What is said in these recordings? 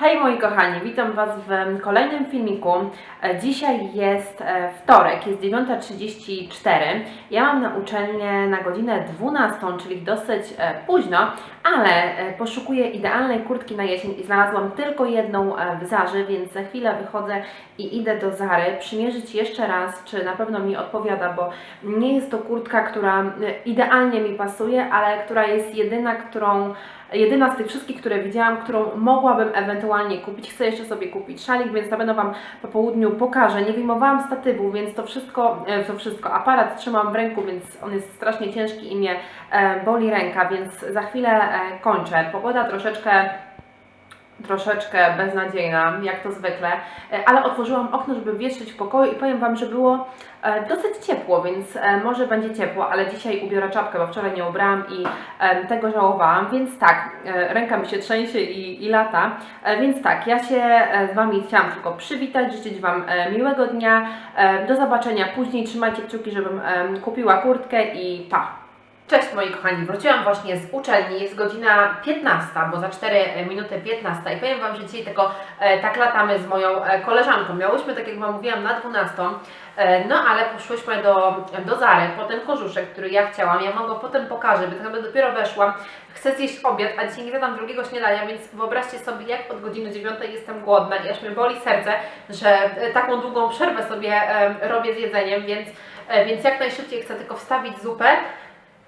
Hej moi kochani, witam Was w kolejnym filmiku. E, Dzisiaj jest e, wtorek, jest 9.34. Ja mam na uczelnię na godzinę 12, czyli dosyć e, późno, ale poszukuję idealnej kurtki na jesień i znalazłam tylko jedną w Zarze, więc za chwilę wychodzę i idę do Zary przymierzyć jeszcze raz, czy na pewno mi odpowiada, bo nie jest to kurtka, która idealnie mi pasuje, ale która jest jedyna, którą jedyna z tych wszystkich, które widziałam, którą mogłabym ewentualnie kupić. Chcę jeszcze sobie kupić szalik, więc na pewno Wam po południu pokażę. Nie wyjmowałam statywu, więc to wszystko, e, to wszystko, aparat trzymam w ręku, więc on jest strasznie ciężki i mnie e, boli ręka, więc za chwilę e, kończę. Pogoda troszeczkę troszeczkę beznadziejna, jak to zwykle, e, ale otworzyłam okno, żeby wietrzyć w pokoju i powiem Wam, że było e, dosyć ciepło, więc e, może będzie ciepło, ale dzisiaj ubiorę czapkę, bo wczoraj nie ubrałam i tego żałowałam, więc tak, ręka mi się trzęsie i, i lata, więc tak, ja się z Wami chciałam tylko przywitać, życzyć Wam miłego dnia, do zobaczenia później, trzymajcie kciuki, żebym kupiła kurtkę i pa! Cześć moi kochani, wróciłam właśnie z uczelni, jest godzina 15, bo za 4 minuty 15 i powiem Wam, że dzisiaj tylko e, tak latamy z moją e, koleżanką. Miałyśmy, tak jak Wam mówiłam, na 12, e, no ale poszłyśmy do, do Zary po ten korzuszek, który ja chciałam. Ja Wam go potem pokażę, bo tak naprawdę dopiero weszłam. Chcę zjeść obiad, a dzisiaj nie zjadam drugiego śniadania, więc wyobraźcie sobie, jak od godziny 9 jestem głodna i aż mnie boli serce, że e, taką długą przerwę sobie e, robię z jedzeniem, więc, e, więc jak najszybciej chcę tylko wstawić zupę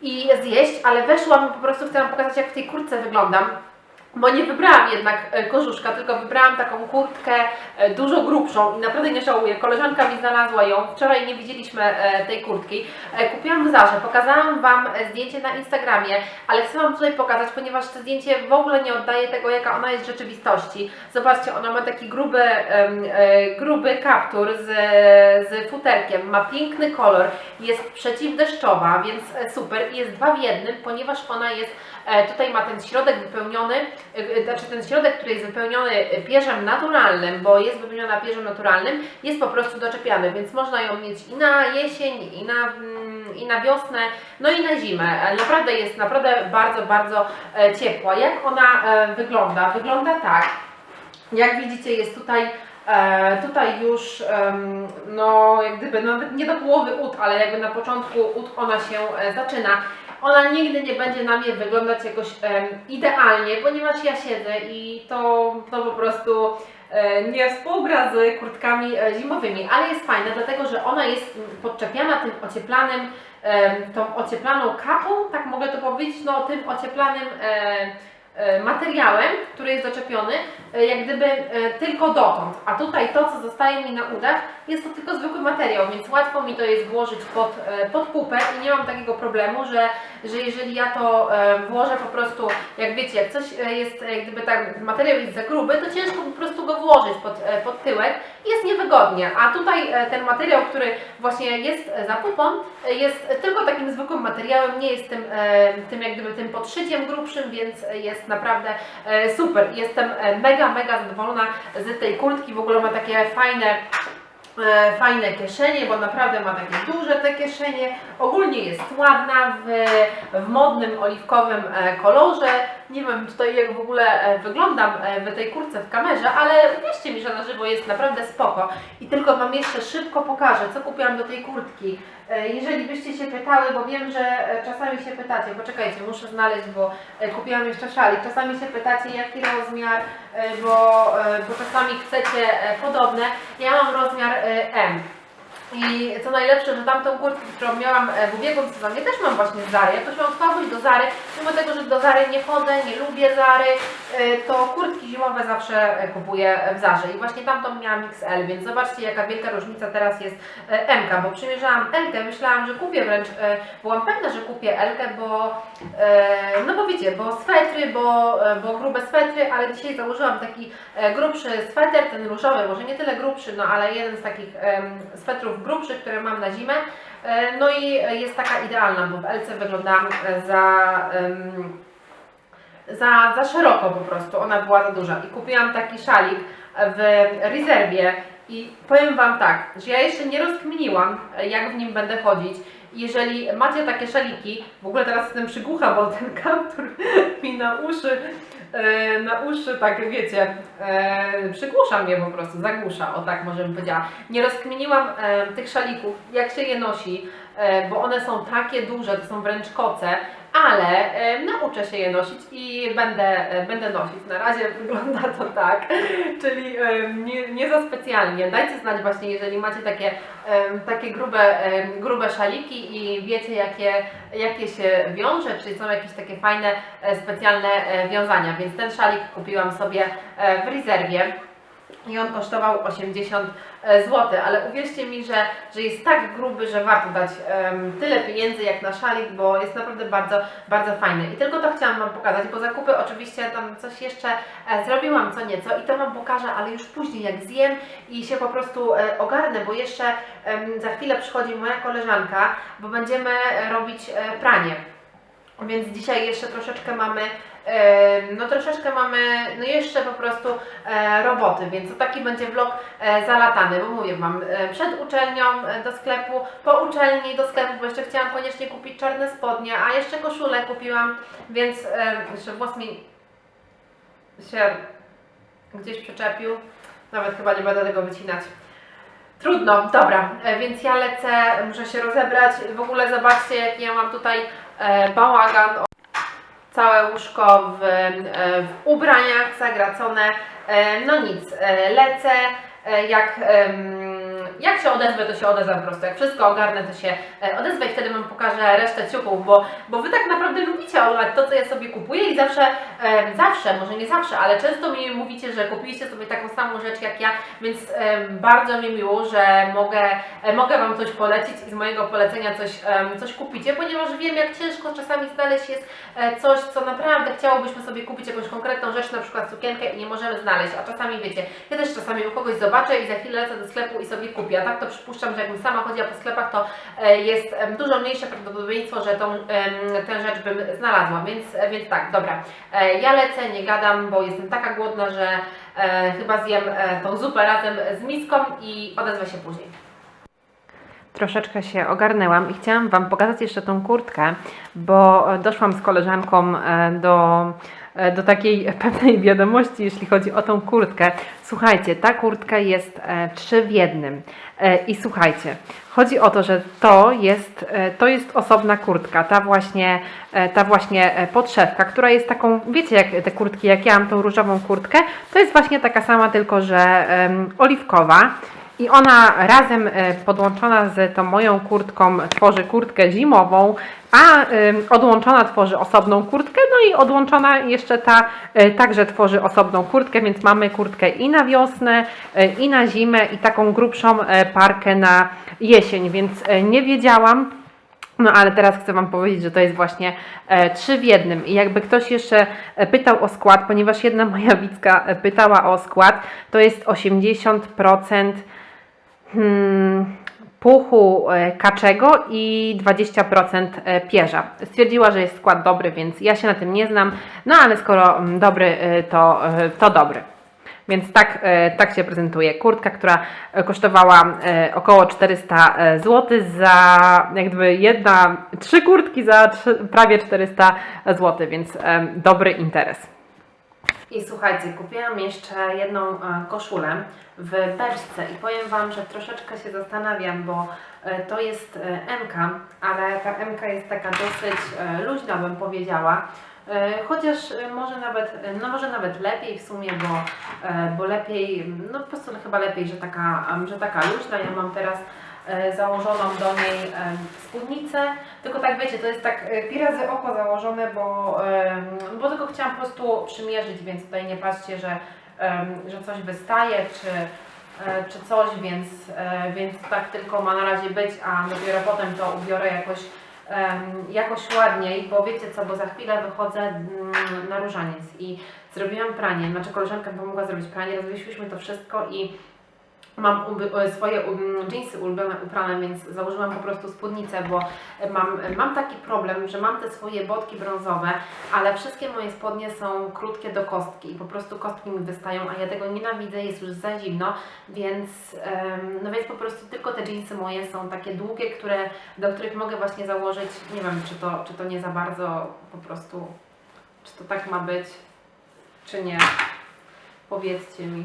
i zjeść, ale weszłam i po prostu chcę Wam pokazać, jak w tej kurtce wyglądam. Bo nie wybrałam jednak e, korzuszka, tylko wybrałam taką kurtkę e, dużo grubszą i naprawdę nie żałuję. Koleżanka mi znalazła ją, wczoraj nie widzieliśmy e, tej kurtki. Kupiłam w Zarze, pokazałam Wam zdjęcie na Instagramie, ale chcę Wam tutaj pokazać, ponieważ to zdjęcie w ogóle nie oddaje tego, jaka ona jest w rzeczywistości. Zobaczcie, ona ma taki gruby, gruby kaptur z, z futerkiem, ma piękny kolor, jest przeciwdeszczowa, więc super i jest dwa w jednym, ponieważ ona jest Tutaj ma ten środek wypełniony, e, e, znaczy ten środek, który jest wypełniony e, pierzem naturalnym, bo jest wypełniona pierzem naturalnym, jest po prostu doczepiany, więc można ją mieć i na jesień, i na, mm, i na wiosnę, no i na zimę. E, Naprawdę jest naprawdę bardzo, bardzo e, ciepła. Jak ona e, wygląda? Wygląda tak. Jak widzicie, jest tutaj E, tutaj już, em, no jak gdyby nawet nie do połowy ud, ale jakby na początku ud ona się e, zaczyna. Ona nigdy nie będzie na mnie wyglądać jakoś em, idealnie, ponieważ ja siedzę i to, to po prostu e, nie współgra z kurtkami e, zimowymi, ale jest fajna, dlatego że ona jest podczepiana tym ocieplanym, tą ocieplaną kapą, tak mogę to powiedzieć, no tym ocieplanym e, materiałem, który jest doczepiony, e, jak gdyby tylko dotąd. A tutaj to, co zostaje mi na udach, jest to tylko zwykły materiał, więc łatwo mi to jest włożyć pod, e, pod pupę i nie mam takiego problemu, że, że jeżeli ja to e, włożę po prostu, jak wiecie, jak coś e, jest, jak gdyby tak materiał jest za gruby, to ciężko po prostu go włożyć pod, pod tyłek i jest niewygodnie. A tutaj ten materiał, który właśnie jest za pupą, jest tylko takim zwykłym materiałem, nie jest tym, tym jak gdyby tym podszyciem grubszym, więc jest naprawdę super. Jestem mega, mega zadowolona z tej kurtki. W ogóle ma takie fajne fajne kieszenie, bo naprawdę ma takie duże te kieszenie. Ogólnie jest ładna w, w modnym oliwkowym e, kolorze. Nie wiem tutaj jak w ogóle e, wyglądam e, w tej kurtce w kamerze, ale wierzcie mi, że na żywo jest naprawdę spoko. I tylko Wam jeszcze szybko pokażę, co kupiłam do tej kurtki. E, Jeżeli byście się pytały, bo wiem, że czasami się pytacie, poczekajcie, muszę znaleźć, bo kupiłam jeszcze szalik. Czasami się pytacie, jaki rozmiar, bo, bo czasami chcecie podobne. Ja mam rozmiar M. I co najlepsze, że tamtą kurtkę, którą miałam e, w ubiegłym sezonie, też mam właśnie z Zary. Jak ktoś ma pójść do Zary, mimo tego, że do Zary nie chodzę, nie lubię Zary, e, to kurtki zimowe zawsze e, kupuję w Zarze. I właśnie tamtą miałam XL, więc zobaczcie jaka wielka różnica teraz jest MK, bo przymierzałam Lkę, myślałam, że kupię wręcz, byłam pewna, że kupię Lkę, bo no bo wiecie, bo swetry, bo, bo grube swetry, ale dzisiaj założyłam taki grubszy sweter, ten różowy, może nie tyle grubszy, no ale jeden z takich swetrów grubszych, które mam na zimę. E, no i jest taka idealna, bo w LC wyglądam e, za, za, za szeroko po prostu, ona była za duża. I kupiłam taki szalik w rezerwie i powiem Wam tak, że ja jeszcze nie rozkminiłam, jak w nim będę chodzić Jeżeli macie takie szaliki, w ogóle teraz jestem przygłucha, bo ten kaptur mi na uszy, e, na uszy, tak wiecie, e, przygłusza mnie po prostu, zagłusza, o tak może bym powiedziała. Nie rozkminiłam e, tych szalików, jak się je nosi, bo one są takie duże, to są wręcz koce, ale e, nauczę się je nosić i będę, e, będę nosić. Na razie wygląda to tak, czyli e, nie, nie za specjalnie. Dajcie znać właśnie, jeżeli macie takie, e, takie grube, e, grube szaliki i wiecie jakie, jakie się wiąże, czy są jakieś takie fajne, e, specjalne e, wiązania. Więc ten szalik kupiłam sobie e, w rezerwie. I on kosztował 80 zł, ale uwierzcie mi, że, że jest tak gruby, że warto dać em, tyle pieniędzy jak na szalik, bo jest naprawdę bardzo, bardzo fajny. I tylko to chciałam Wam pokazać, bo zakupy oczywiście tam coś jeszcze e, zrobiłam, co nieco i to Wam pokażę, ale już później jak zjem i się po prostu e, ogarnę, bo jeszcze em, za chwilę przychodzi moja koleżanka, bo będziemy e, robić e, pranie. Więc dzisiaj jeszcze troszeczkę mamy, e, no troszeczkę mamy, no jeszcze po prostu e, roboty, więc to taki będzie vlog e, zalatany, bo mówię Wam, e, przed uczelnią do sklepu, po uczelni do sklepu, bo jeszcze chciałam koniecznie kupić czarne spodnie, a jeszcze koszulę kupiłam, więc jeszcze włos mi się gdzieś przyczepił, nawet chyba nie będę tego wycinać. Trudno, dobra, więc ja lecę, muszę się rozebrać. W ogóle zobaczcie, jak ja mam tutaj bałagan. Całe łóżko w, e, w ubraniach zagracone. E, no nic, e, lecę. Jak, jak się odezwę, to się odezwę po prostu. Jak wszystko ogarnę, to się e, odezwę i wtedy Wam pokażę resztę ciuchów, bo, bo Wy tak naprawdę lubicie oglądać to, co ja sobie kupuję i zawsze, em, zawsze, może nie zawsze, ale często mi mówicie, że kupiliście sobie taką samą rzecz jak ja, więc em, bardzo mi miło, że mogę, e, mogę Wam coś polecić i z mojego polecenia coś, em, coś kupicie, ponieważ wiem, jak ciężko czasami znaleźć jest e, coś, co naprawdę chciałobyśmy sobie kupić, jakąś konkretną rzecz, na przykład sukienkę i nie możemy znaleźć, a czasami wiecie, ja też czasami u kogoś zobaczę i za chwilę lecę do sklepu i sobie kupię, a tak to przypuszczam, że jakbym sama chodziła po sklepach, to e, jest dużo mniejsze prawdopodobieństwo, że tą, tę rzecz bym znalazła, więc, e, więc tak, dobra, E, ja lecę, nie gadam, bo jestem taka głodna, że chyba zjem tą zupę razem z miską i odezwę się później. Troszeczkę się ogarnęłam i chciałam Wam pokazać jeszcze tą kurtkę, bo doszłam z koleżanką e, do, e, do takiej pewnej wiadomości, jeśli chodzi o tą kurtkę. Słuchajcie, ta kurtka jest e, trzy w jednym. E, I słuchajcie, chodzi o to, że to jest, e, to jest osobna kurtka, ta właśnie, e, ta właśnie e, podszewka, która jest taką, wiecie jak te kurtki, jak ja mam tą różową kurtkę, to jest właśnie taka sama, tylko że em, oliwkowa. I ona razem e, podłączona z tą moją kurtką tworzy kurtkę zimową, a odłączona tworzy osobną kurtkę, no i odłączona jeszcze ta e, także tworzy osobną kurtkę, więc mamy kurtkę i na wiosnę, e, i na zimę, i taką grubszą parkę na jesień, więc nie wiedziałam, no ale teraz chcę Wam powiedzieć, że to jest właśnie trzy w jednym. I jakby ktoś jeszcze pytał o skład, ponieważ jedna moja widzka pytała o skład, to jest 80% hmm, puchu e, kaczego i 20% e, pierza. Stwierdziła, że jest skład dobry, więc ja się na tym nie znam, no ale skoro mm, dobry, e, to, to dobry. Więc tak, tak się prezentuje. Kurtka, która kosztowała około 400 zł za jak gdyby jedna, trzy kurtki za prawie 400 zł, więc dobry interes. I słuchajcie, kupiłam jeszcze jedną e, koszulę w beczce i powiem Wam, że troszeczkę się zastanawiam, bo e, to jest e, MK, ale ta MK jest taka dosyć luźna, bym powiedziała. Chociaż może nawet, no może nawet lepiej w sumie, bo, bo lepiej, no po prostu chyba lepiej, że taka, że taka luźna. Ja mam teraz założoną do niej spódnicę, tylko tak wiecie, to jest tak e, pi razy oko założone, bo, bo tylko chciałam po prostu przymierzyć, więc tutaj nie patrzcie, że, że coś wystaje, czy, e, czy coś, więc, e, więc tak tylko ma na razie być, a dopiero potem to ubiorę jakoś, jakoś ładniej, bo wiecie co, bo za chwilę wychodzę mm, na różaniec i zrobiłam pranie, znaczy koleżanka pomogła zrobić pranie, rozwiesiłyśmy to wszystko i Mam e, swoje um, jeansy ulubione uprane, więc założyłam po prostu spódnicę, bo mam, mam taki problem, że mam te swoje botki brązowe, ale wszystkie moje spodnie są krótkie do kostki i po prostu kostki mi wystają, a ja tego nienawidzę, jest już za zimno, więc, no więc po prostu tylko te jeansy moje są takie długie, które, do których mogę właśnie założyć, nie wiem czy to, czy to nie za bardzo po prostu, czy to tak ma być, czy nie. Powiedzcie mi,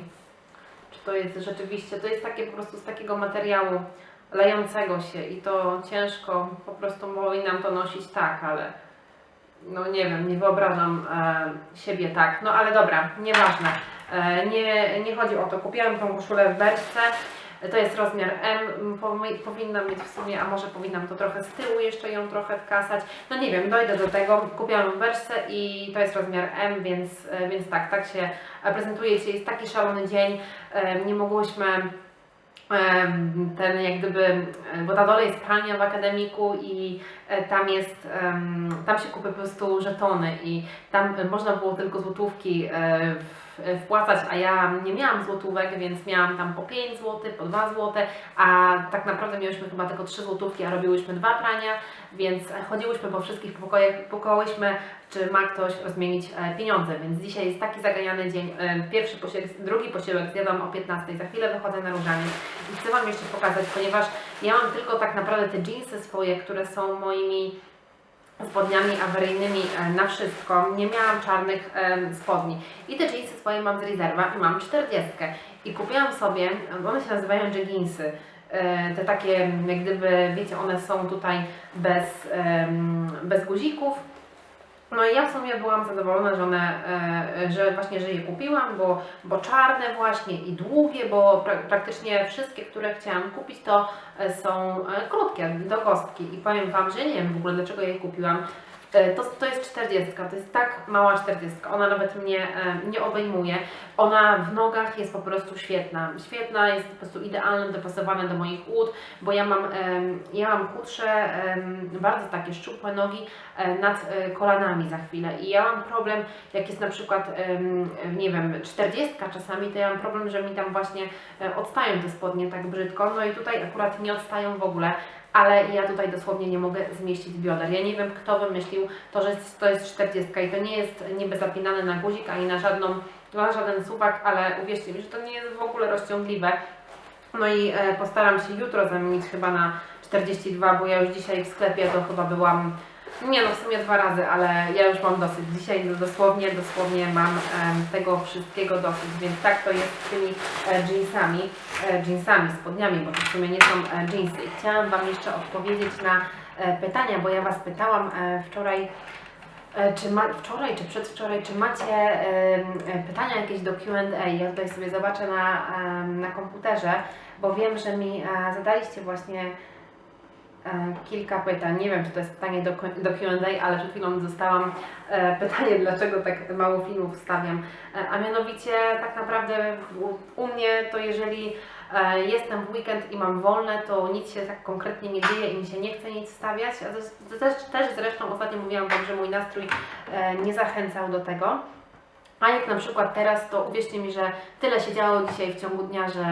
to jest rzeczywiście, to jest takie po prostu z takiego materiału lejącego się i to ciężko, po prostu powinnam to nosić tak, ale no nie wiem, nie wyobrażam e, siebie tak. No ale dobra, nieważne. E, nie, nie chodzi o to. Kupiłam tą koszulę w berce. To jest rozmiar M. Powi- Powinnam mieć w sumie, a może powinnam to trochę z tyłu jeszcze ją trochę wkasać. No nie wiem, dojdę do tego. Kupiłam w berce i to jest rozmiar M, więc, e, więc tak, tak się e, prezentuje. Jest taki szalony dzień. E, Nie mogłyśmy ten jak gdyby, bo na dole jest pralnia w akademiku i tam jest, tam się kupy po prostu żetony i tam można było tylko złotówki w- wpłacać, a ja nie miałam złotówek, więc miałam tam po 5 zł, po 2 zł, a tak naprawdę miałyśmy chyba tylko 3 złotówki, a robiłyśmy dwa prania, więc chodziłyśmy po wszystkich pokojach, pukałyśmy, czy ma ktoś rozmienić e, pieniądze, więc dzisiaj jest taki zaganiany dzień. E, Pierwszy posiłek, drugi posiłek zjadam o 15, za chwilę wychodzę na różaniec i chcę Wam jeszcze pokazać, ponieważ ja mam tylko tak naprawdę te jeansy swoje, które są moimi spodniami awaryjnymi e, na wszystko. Nie miałam czarnych em, spodni. I te jeansy swoje mam z rezerwa i mam 40. I kupiłam sobie, one się nazywają jeginsy. E, Te takie, jak gdyby, wiecie, one są tutaj bez, bez guzików. No i ja w sumie byłam zadowolona, że one, e, że właśnie, że je kupiłam, bo, bo czarne właśnie i długie, bo pra, praktycznie wszystkie, które chciałam kupić, to e, są e, krótkie, do kostki. I powiem Wam, że nie wiem w ogóle dlaczego je kupiłam. E, To, to jest 40, to jest tak mała 40, ona nawet mnie e, nie obejmuje. Ona w nogach jest po prostu świetna. Świetna, jest po prostu idealnie dopasowana do moich ud, bo ja mam, ja mam chudsze, bardzo takie szczupłe nogi e, nad kolanami za chwilę. I ja mam problem, jak jest na przykład, nie wiem, 40 czasami, to ja mam problem, że mi tam właśnie odstają te spodnie tak brzydko. No i tutaj akurat nie odstają w ogóle ale ja tutaj dosłownie nie mogę zmieścić bioder. Ja nie wiem, kto wymyślił to, że to jest 40 i to nie jest niby zapinane na guzik ani na, żadną, na żaden suwak, ale uwierzcie mi, że to nie jest w ogóle rozciągliwe. No i e, postaram się jutro zamienić chyba na 42, bo ja już dzisiaj w sklepie to chyba byłam, nie no w sumie dwa razy, ale ja już mam dosyć. Dzisiaj dosłownie, dosłownie mam tego wszystkiego dosyć, więc tak to jest z tymi e, jeansami, e, jeansami, spodniami, bo to w sumie nie są e, jeansy. Chciałam Wam jeszcze odpowiedzieć na e, pytania, bo ja Was pytałam e, wczoraj, e, czy ma, wczoraj czy przedwczoraj, czy macie em, e, pytania jakieś do Q&A? Ja tutaj sobie zobaczę na, em, na komputerze, bo wiem, że mi e, zadaliście właśnie e, kilka pytań. Nie wiem, czy to jest pytanie do, do Q&A, ale przed chwilą dostałam e, pytanie, dlaczego tak mało filmów wstawiam. E, a mianowicie tak naprawdę u, mnie to jeżeli e, jestem w weekend i mam wolne, to nic się tak konkretnie nie dzieje i mi się nie chce nic wstawiać. A to, to też, też zresztą ostatnio mówiłam Wam, że mój nastrój e, nie zachęcał do tego. Jak na przykład teraz, to uwierzcie mi, że tyle się działo dzisiaj w ciągu dnia, że,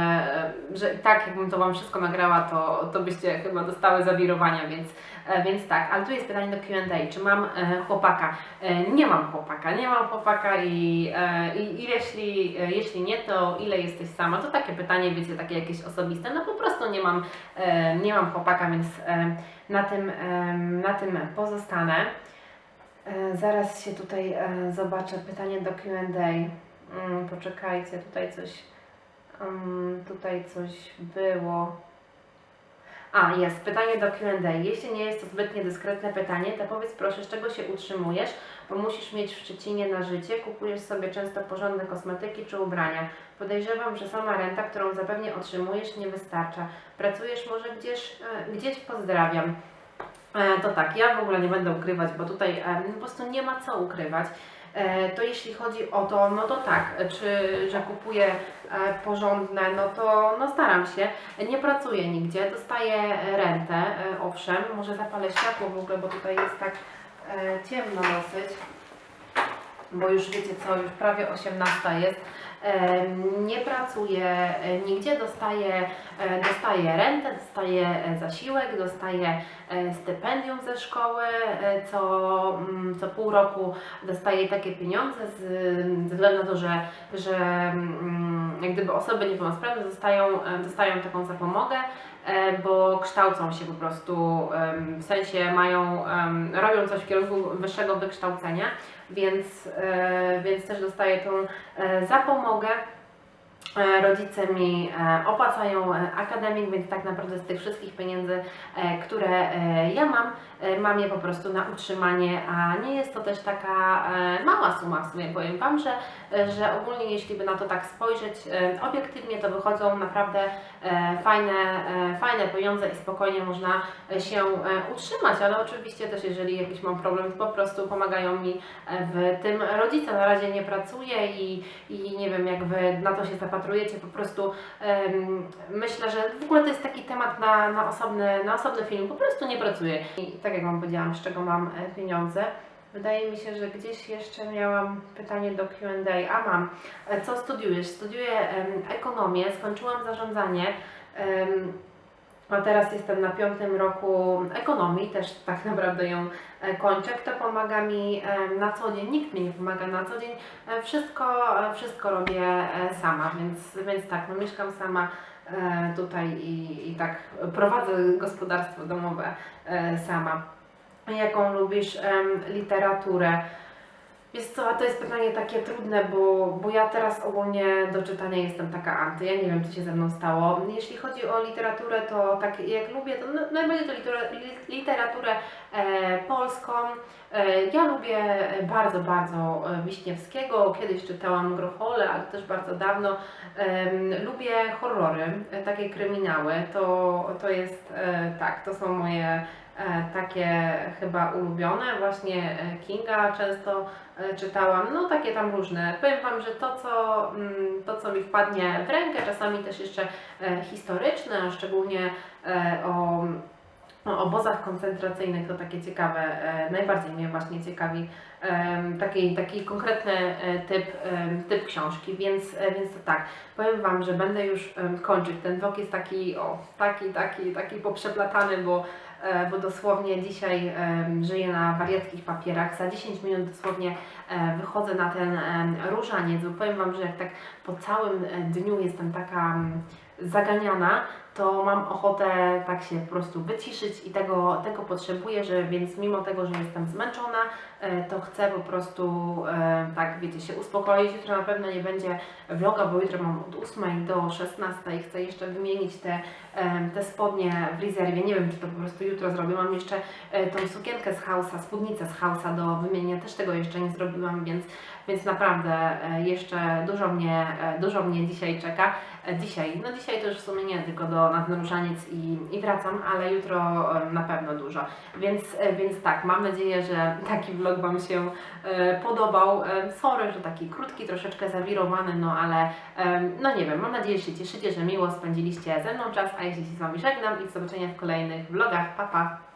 że i tak jakbym to Wam wszystko nagrała, to, to byście chyba dostały zawirowania, więc, e, więc tak. Ale tu jest pytanie do Q&A, czy mam e, chłopaka? E, nie mam chłopaka, nie mam chłopaka i, i, i jeśli, jeśli nie, to ile jesteś sama? To takie pytanie, wiecie, takie jakieś osobiste. No po prostu nie mam, nie mam chłopaka, więc na, tym, na tym pozostanę. E, Zaraz się tutaj e, zobaczę pytanie do Q&A. Mm, poczekajcie, tutaj coś mm, tutaj coś było. A, jest pytanie do Q&A. Jeśli nie jest to zbytnie dyskretne pytanie, to powiedz proszę, z czego się utrzymujesz, bo musisz mieć w Szczecinie na życie, kupujesz sobie często porządne kosmetyki czy ubrania. Podejrzewam, że sama renta, którą zapewnie otrzymujesz, nie wystarcza. Pracujesz może gdzieś, e, gdzieś pozdrawiam. E, To tak, ja w ogóle nie będę ukrywać, bo tutaj e, po prostu nie ma co ukrywać. E, To jeśli chodzi o to, no to tak, czy że kupuję porządne, no to no staram się. Nie pracuję nigdzie, dostaję rentę, owszem, może zapalę światło w ogóle, bo tutaj jest tak ciemno dosyć, bo już wiecie co, już prawie 18 jest. Nie pracuje e, nigdzie, dostaje, e, dostaje rentę, dostaje e, zasiłek, dostaje stypendium ze szkoły, co, mm, co pół roku dostaje takie pieniądze ze względu na to, że, że mm, jak gdyby osoby niepełnosprawne dostają, dostają taką zapomogę, e, bo kształcą się po prostu, w sensie mają, robią coś w kierunku wyższego wykształcenia, więc, e, więc też dostaję tą e, zapomogę. Rodzice mi opłacają akademik, więc tak naprawdę z tych wszystkich pieniędzy, które ja mam, mam je po prostu na utrzymanie, a nie jest to też taka e, mała suma w sumie. Powiem Wam, że, e, że ogólnie jeśli by na to tak spojrzeć e, obiektywnie, to wychodzą naprawdę e, fajne, e, fajne pieniądze i spokojnie można e, się e, utrzymać, ale oczywiście też jeżeli jakiś mam problem, to po prostu pomagają mi e, w tym rodzice. Na razie nie pracuję i, i nie wiem jak Wy na to się zapatrujecie, po prostu myślę, że w ogóle to jest taki temat na, na, osobny, na osobny film, po prostu nie pracuję. I tak jak Wam powiedziałam, z czego mam e, pieniądze. Wydaje mi się, że gdzieś jeszcze miałam pytanie do Q&A. A mam. E, Co studiujesz? Studiuję ekonomię, skończyłam zarządzanie. a teraz jestem na piątym roku ekonomii, też tak naprawdę ją e, kończę. Kto pomaga mi na co dzień? Nikt mi nie pomaga na co dzień. Wszystko, wszystko robię sama, więc, więc tak, no mieszkam sama tutaj i, i tak prowadzę gospodarstwo domowe e, sama. Jaką lubisz literaturę? Wiesz co, to jest pytanie takie trudne, bo, bo ja teraz ogólnie do czytania jestem taka anty. Ja nie wiem, co się ze mną stało. Jeśli chodzi o literaturę, to tak jak lubię, to no, najbardziej to litera- li- literaturę e, polską. E, ja lubię bardzo, bardzo e, Wiśniewskiego. Kiedyś czytałam Grochole, ale też bardzo dawno. Lubię horrory, e, takie kryminały. To, to jest, e, tak, to są moje e, takie chyba ulubione. Właśnie e, Kinga często e, czytałam, no takie tam różne. Powiem Wam, że to co, mm, to, co mi wpadnie w rękę, czasami też jeszcze e, historyczne, szczególnie e, o, o obozach koncentracyjnych, to takie ciekawe, e, najbardziej mnie właśnie ciekawi taki, taki konkretny e, typ, typ książki, więc, e, więc to tak, powiem Wam, że będę już kończyć. Ten vlog jest taki, o, taki, taki, taki poprzeplatany, bo bo dosłownie dzisiaj żyję na wariackich papierach. Za 10 minut dosłownie wychodzę na ten różaniec, bo powiem Wam, że jak tak po całym dniu jestem taka mm, zaganiana, to mam ochotę tak się po prostu wyciszyć i tego, tego potrzebuję, że więc mimo tego, że jestem zmęczona, e, to chcę po prostu e, tak, wiecie, się uspokoić. Jutro na pewno nie będzie vloga, bo jutro mam od 8 do 16. Chcę jeszcze wymienić te, em, te spodnie w rezerwie. Nie wiem, czy to po prostu jutro zrobię. Mam jeszcze e, tą sukienkę z Hausa, spódnicę z Hausa do wymienienia. Też tego jeszcze nie zrobiłam, więc, więc naprawdę e, jeszcze dużo mnie, e, dużo mnie dzisiaj czeka. E, Dzisiaj, no dzisiaj to już w sumie nie, tylko do, na ten różaniec i, i wracam, ale jutro na pewno dużo. Więc, e, więc tak, mam nadzieję, że taki vlog Wam się e, podobał. Sorry, że taki krótki, troszeczkę zawirowany, no ale no nie wiem, mam nadzieję, że się cieszycie, że miło spędziliście ze mną czas, a jeśli się z Wami żegnam i do zobaczenia w kolejnych vlogach. Pa, pa!